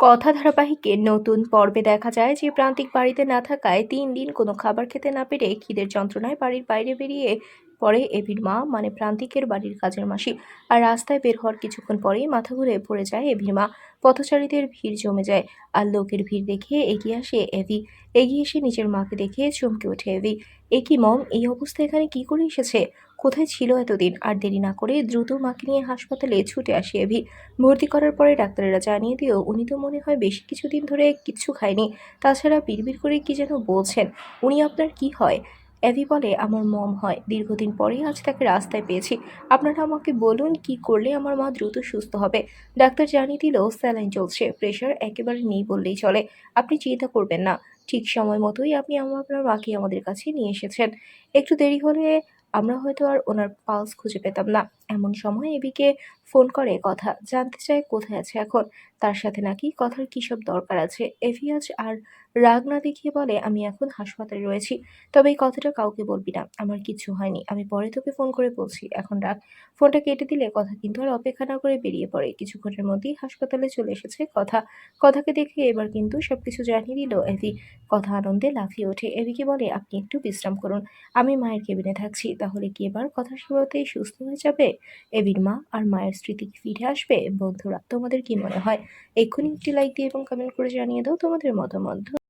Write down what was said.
কথা ধারাবাহিকে নতুন পর্বে দেখা যায় যে প্রান্তিক বাড়িতে না থাকায় তিন দিন কোনো খাবার খেতে না পেরে খিদের যন্ত্রণায় বাড়ির বাইরে বেরিয়ে পরে এভির মা মানে প্রান্তিকের বাড়ির কাজের মাসি। আর রাস্তায় বের হওয়ার কিছুক্ষণ পরেই মাথা ঘুরে পড়ে যায় এভির মা। পথচারীদের ভিড় জমে যায় আর লোকের ভিড় দেখে এগিয়ে আসে এভি। এগিয়ে এসে নিজের মাকে দেখে চমকে ওঠে এভি। এ কি মম? এই অবস্থা এখানে কি করে এসেছে? কোথায় ছিল এতদিন? আর দেরি না করে দ্রুত মাকে নিয়ে হাসপাতালে ছুটে আসি এভি। ভর্তি করার পরে ডাক্তারেরা জানিয়ে দিয়েও উনি তো মনে হয় বেশ কিছুদিন ধরে কিচ্ছু খায়নি। তাছাড়া বিড়বিড় করে কি যেন বলছেন, উনি আপনার কি হয়? অ্যাভি বলে, আমার মম হয়। দীর্ঘদিন পরেই আজ তাকে রাস্তায় পেয়েছি। আপনারা আমাকে বলুন কি করলে আমার মা দ্রুত সুস্থ হবে? ডাক্তার জানিয়ে দিল স্যালাইন চলছে। প্রেশার একেবারে নেই বললেই চলে। আপনি চিন্তা করবেন না। ঠিক সময় মতোই আপনি আমার আপনার মাকে আমাদের কাছে নিয়ে এসেছেন। একটু দেরি হলে আমরা হয়তো আর ওনার পালস খুঁজে পেতাম না। এমন সময় এবিকে ফোন করে, কথা জানতে চায় কোথায় আছে এখন? তার সাথে নাকি কথার কী সব দরকার আছে? এভি আজ আর রাগ না দেখিয়ে বলে, আমি এখন হাসপাতালে রয়েছি, তবে এই কথাটা কাউকে বলবি না। আমার কিচ্ছু হয়নি। আমি পরে তোকে ফোন করে বলছি। এখন রাগ। ফোনটা কেটে দিলে কথা কিন্তু আর অপেক্ষা না করে বেরিয়ে পড়ে। কিছুক্ষণের মধ্যেই হাসপাতালে চলে এসেছে কথা। কথাকে দেখে এবার কিন্তু সবকিছু জানিয়ে দিল এভি। কথা আনন্দে লাফিয়ে ওঠে। এভিকে বলে, আপনি একটু বিশ্রাম করুন। আমি মায়ের কেবিনে থাকছি। তাহলে কি এবার কথা সেবাতেই সুস্থ হয়ে যাবে? এভির মা আর মায়ের স্মৃতি ফিরে আসবে? বন্ধুরা, তোমাদের কি মনে হয়? এক্ষুনি একটি লাইক দিয়ে এবং কমেন্ট করে জানিয়ে দাও তোমাদের মতামত।